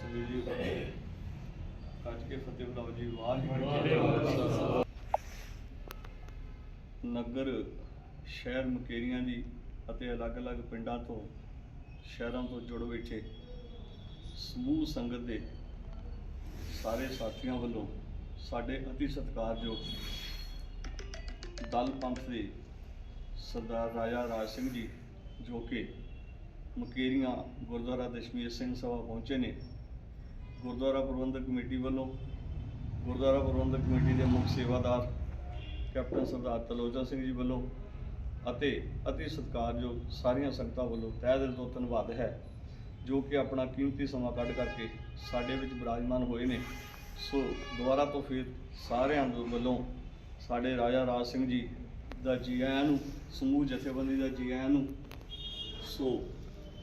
ਸਮਝ ਜੀ ਕੱਜ ਕੇ ਫਤਿਹ ਬੁਲਾਓ ਜੀ ਵਾਹਿਗੁਰੂ ਜੀ ਨਗਰ ਸ਼ਹਿਰ ਮੁਕੇਰੀਆਂ ਦੀ ਅਤੇ ਅਲੱਗ-ਅਲੱਗ ਪਿੰਡਾਂ ਤੋਂ ਸ਼ਹਿਰਾਂ ਤੋਂ ਜੁੜ ਬੈਠੇ ਸਮੂਹ ਸੰਗਤ ਦੇ ਸਾਰੇ ਸਾਥੀਆਂ ਵੱਲੋਂ ਸਾਡੇ ਅਤੀ ਸਤਿਕਾਰਯੋਗ ਦਲ ਪੰਥ ਦੇ ਸਰਦਾਰ ਰਾਜਾ ਰਾਜ ਸਿੰਘ ਜੀ ਜੋ ਕਿ ਮੁਕੇਰੀਆਂ ਗੁਰਦੁਆਰਾ ਦਸ਼ਮੇਸ਼ ਸਿੰਘ ਸਭਾ ਪਹੁੰਚੇ ਨੇ। ਗੁਰਦੁਆਰਾ ਪ੍ਰਬੰਧਕ ਕਮੇਟੀ ਵੱਲੋਂ ਗੁਰਦੁਆਰਾ ਪ੍ਰਬੰਧਕ ਕਮੇਟੀ ਦੇ ਮੁੱਖ ਸੇਵਾਦਾਰ ਕੈਪਟਨ ਸਰਦਾਰ ਤਲੋਚਨ ਸਿੰਘ ਜੀ ਵੱਲੋਂ ਅਤੇ ਅਤੀ ਸਤਿਕਾਰਯੋਗ ਸਾਰੀਆਂ ਸੰਗਤਾਂ ਵੱਲੋਂ ਤਹਿ ਦਿਲ ਤੋਂ ਧੰਨਵਾਦ ਹੈ, ਜੋ ਕਿ ਆਪਣਾ ਕੀਮਤੀ ਸਮਾਂ ਕੱਢ ਕਰਕੇ ਸਾਡੇ ਵਿੱਚ ਬਿਰਾਜਮਾਨ ਹੋਏ ਨੇ। ਸੋ ਦੁਬਾਰਾ ਤੋਂ ਫਿਰ ਸਾਰਿਆਂ ਦੇ ਵੱਲੋਂ ਸਾਡੇ ਰਾਜਾ ਰਾਜ ਸਿੰਘ ਜੀ ਦਾ ਜੀ ਆਇਆਂ ਨੂੰ, ਸਮੂਹ ਜਥੇਬੰਦੀ ਦਾ ਜੀ ਆਇਆਂ ਨੂੰ, ਸੋ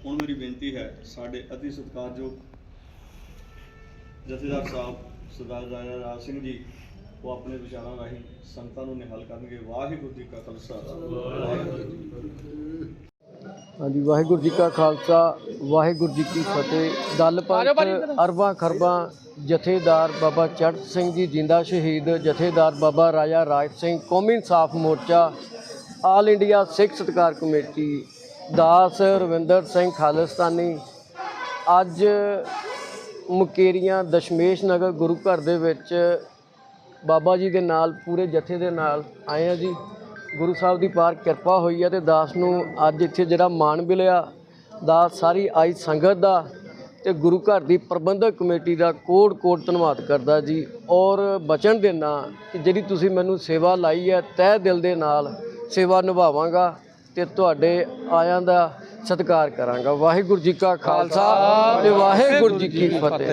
ਹੁਣ ਮੇਰੀ ਬੇਨਤੀ ਹੈ, ਸਾਡੇ ਅਤੀ ਸਤਿਕਾਰਯੋਗ ਜਥੇਦਾਰ ਸਾਹਿਬ ਸਰਦਾਰ ਰਾਜਾ ਰਾਜ ਸਿੰਘ ਜੀ ਉਹ ਆਪਣੇ ਵਿਚਾਰਾਂ ਰਾਹੀਂ ਸੰਗਤਾਂ ਨੂੰ ਨਿਹਾਲ ਕਰਨਗੇ। ਵਾਹਿਗੁਰੂ ਜੀ ਕਾ ਖਾਲਸਾ। ਵਾਹਿਗੁਰੂ ਜੀ ਕੀ ਫਤਿਹ ਹਾਂਜੀ ਵਾਹਿਗੁਰੂ ਜੀ ਕਾ ਖਾਲਸਾ ਵਾਹਿਗੁਰੂ ਜੀ ਕੀ ਫਤਿਹ। ਦਲ ਪੰਥ ਅਰਬਾਂ ਖਰਬਾਂ ਜਥੇਦਾਰ ਬਾਬਾ ਚੜ੍ਹ ਸਿੰਘ ਜੀ ਜਿੰਦਾ ਸ਼ਹੀਦ ਜਥੇਦਾਰ ਬਾਬਾ ਰਾਜਾ ਰਾਜ ਸਿੰਘ ਕੌਮੀ ਇਨਸਾਫ ਮੋਰਚਾ all India Sikh Satkar committee ਦਾਸ ਰਵਿੰਦਰ ਸਿੰਘ ਖਾਲਿਸਤਾਨੀ। ਅੱਜ ਮੁਕੇਰੀਆਂ ਦਸ਼ਮੇਸ਼ ਨਗਰ ਗੁਰੂ ਘਰ ਦੇ ਵਿੱਚ ਬਾਬਾ ਜੀ ਦੇ ਨਾਲ, ਪੂਰੇ ਜਥੇ ਦੇ ਨਾਲ ਆਏ ਆ ਜੀ। ਗੁਰੂ ਸਾਹਿਬ ਦੀ ਪਾਰ ਕਿਰਪਾ ਹੋਈ ਹੈ ਤੇ ਦਾਸ ਨੂੰ ਅੱਜ ਇੱਥੇ ਜਿਹੜਾ ਮਾਣ ਮਿਲਿਆ, ਦਾਸ ਸਾਰੀ ਆਈ ਸੰਗਤ ਦਾ ਤੇ ਗੁਰੂ ਘਰ ਦੀ ਪ੍ਰਬੰਧਕ ਕਮੇਟੀ ਦਾ ਕੋਟ ਕੋਟ ਧੰਨਵਾਦ ਕਰਦਾ ਜੀ। ਔਰ ਬਚਨ ਦੇਣਾ ਕਿ ਜਿਹੜੀ ਤੁਸੀਂ ਮੈਨੂੰ ਸੇਵਾ ਲਾਈ ਹੈ ਤਹਿ ਦਿਲ ਦੇ ਨਾਲ ਸੇਵਾ ਨਿਭਾਵਾਂਗਾ ਤੇ ਤੁਹਾਡੇ ਆਇਆਂ ਦਾ ਸਤਿਕਾਰ ਕਰਾਂਗਾ। ਵਾਹਿਗੁਰੂ ਜੀ ਕਾ ਖਾਲਸਾ ਤੇ ਵਾਹਿਗੁਰੂ ਜੀ ਕੀ ਫਤਿਹ।